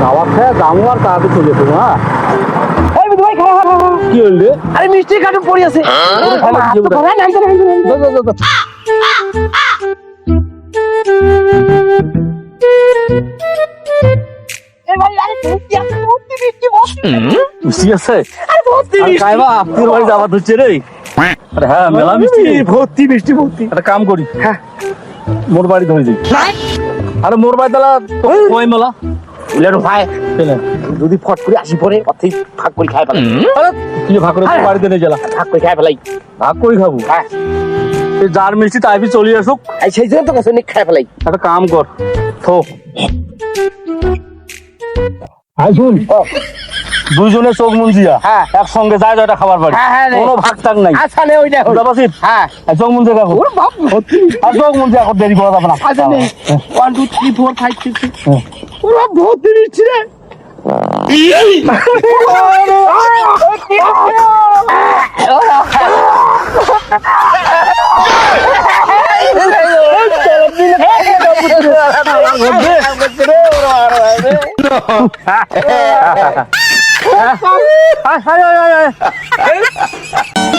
দাওয়াত খেয়ে দামু আর তাড়াতাড়ি চলে যেত হ্যাঁ এই বিধু ভাই খাওয়া খাওয়া খাওয়া। কি হইলে আরে মিষ্টি কার্টুন পড়ে আছে মিষ্টি, আর। আপনার বাড়ি যাবার হচ্ছে রে আরে হ্যাঁ মেলা মিষ্টি। ভর্তি মিষ্টি ভর্তি। একটা কাম করি। হ্যাঁ। মোর বাড়ি ধরে যাই। আরে মোর বাড়ি তালা কই মেলা? বুঝলেন ভাই কেনে? যদি ফট করে আসি পরে অর্থে ভাগ করে খাই ফেলাই। আরে তুই ভাগ করে হ্যাঁ। বাড়িতে নিয়ে গেলা। ভাগ করে খাই ফেলাই। ভাগ করে খাব? হ্যাঁ। যার মিষ্টি তাই চলে আসুক। এই সেই জন্য তো কাছে খাই ফেলাই। একটা কাম কর। থো। আই শুন। দুইজনে চোখ মুঞ্জিয়া হ্যাঁ। একসঙ্গে যায় জয়টা খাবার বাড়ি। হ্যাঁ, হ্যাঁ, কোনো ভাগ টাক নাই। আচ্ছা নে ওইটা হলো। বুঝা হ্যাঁ। চোখ মুঞ্জে কাকু ওর বাপ আর চোখ মুঞ্জে এখন দেরি করা যাবে না। আচ্ছা নে। One two three four five six ওর বাপ ভর্তি মিষ্টি রে। 来，哎，哎，哎，哎，哎。